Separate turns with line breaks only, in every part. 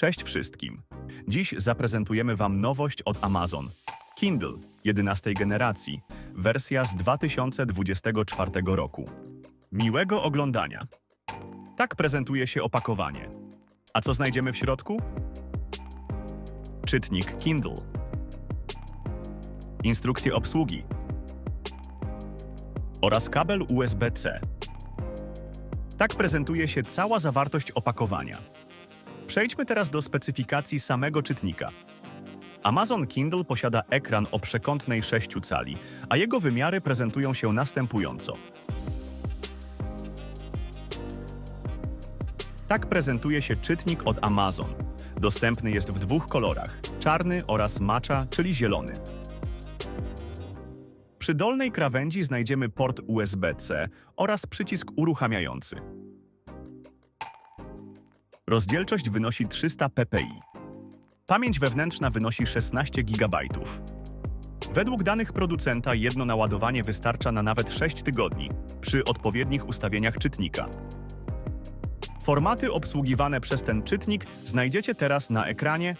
Cześć wszystkim. Dziś zaprezentujemy Wam nowość od Amazon. Kindle 11 generacji, wersja z 2024 roku. Miłego oglądania. Tak prezentuje się opakowanie. A co znajdziemy w środku? Czytnik Kindle. Instrukcje obsługi. Oraz kabel USB-C. Tak prezentuje się cała zawartość opakowania. Przejdźmy teraz do specyfikacji samego czytnika. Amazon Kindle posiada ekran o przekątnej 6 cali, a jego wymiary prezentują się następująco. Tak prezentuje się czytnik od Amazon. Dostępny jest w dwóch kolorach: czarny oraz matcha, czyli zielony. Przy dolnej krawędzi znajdziemy port USB-C oraz przycisk uruchamiający. Rozdzielczość wynosi 300 ppi. Pamięć wewnętrzna wynosi 16 GB. Według danych producenta jedno naładowanie wystarcza na nawet 6 tygodni przy odpowiednich ustawieniach czytnika. Formaty obsługiwane przez ten czytnik znajdziecie teraz na ekranie.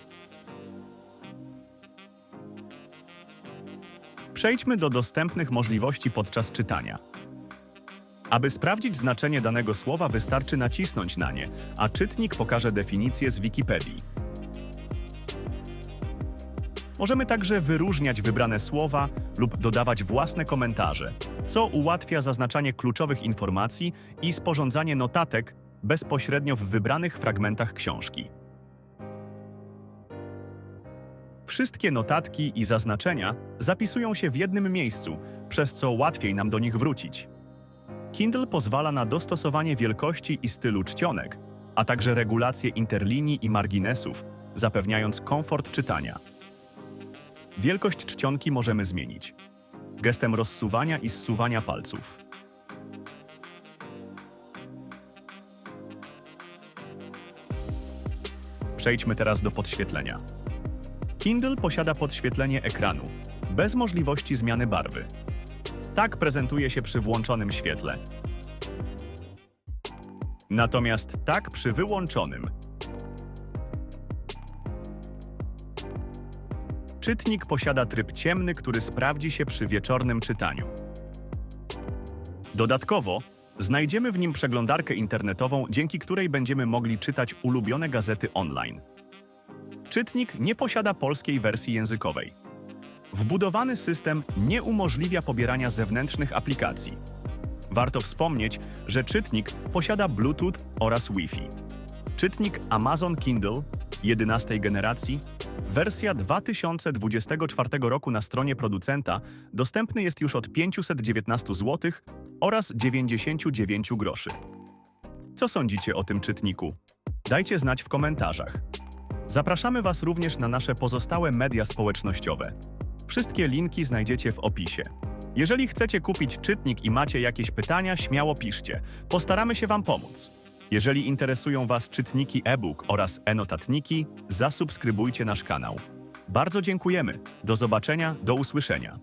Przejdźmy do dostępnych możliwości podczas czytania. Aby sprawdzić znaczenie danego słowa, wystarczy nacisnąć na nie, a czytnik pokaże definicję z Wikipedii. Możemy także wyróżniać wybrane słowa lub dodawać własne komentarze, co ułatwia zaznaczanie kluczowych informacji i sporządzanie notatek bezpośrednio w wybranych fragmentach książki. Wszystkie notatki i zaznaczenia zapisują się w jednym miejscu, przez co łatwiej nam do nich wrócić. Kindle pozwala na dostosowanie wielkości i stylu czcionek, a także regulację interlinii i marginesów, zapewniając komfort czytania. Wielkość czcionki możemy zmienić gestem rozsuwania i zsuwania palców. Przejdźmy teraz do podświetlenia. Kindle posiada podświetlenie ekranu, bez możliwości zmiany barwy. Tak prezentuje się przy włączonym świetle. Natomiast tak przy wyłączonym. Czytnik posiada tryb ciemny, który sprawdzi się przy wieczornym czytaniu. Dodatkowo znajdziemy w nim przeglądarkę internetową, dzięki której będziemy mogli czytać ulubione gazety online. Czytnik nie posiada polskiej wersji językowej. Wbudowany system nie umożliwia pobierania zewnętrznych aplikacji. Warto wspomnieć, że czytnik posiada Bluetooth oraz Wi-Fi. Czytnik Amazon Kindle 11 generacji, wersja 2024 roku na stronie producenta dostępny jest już od 519 zł oraz 99 groszy. Co sądzicie o tym czytniku? Dajcie znać w komentarzach. Zapraszamy Was również na nasze pozostałe media społecznościowe. Wszystkie linki znajdziecie w opisie. Jeżeli chcecie kupić czytnik i macie jakieś pytania, śmiało piszcie. Postaramy się Wam pomóc. Jeżeli interesują Was czytniki e-book oraz e-notatniki, zasubskrybujcie nasz kanał. Bardzo dziękujemy. Do zobaczenia, do usłyszenia.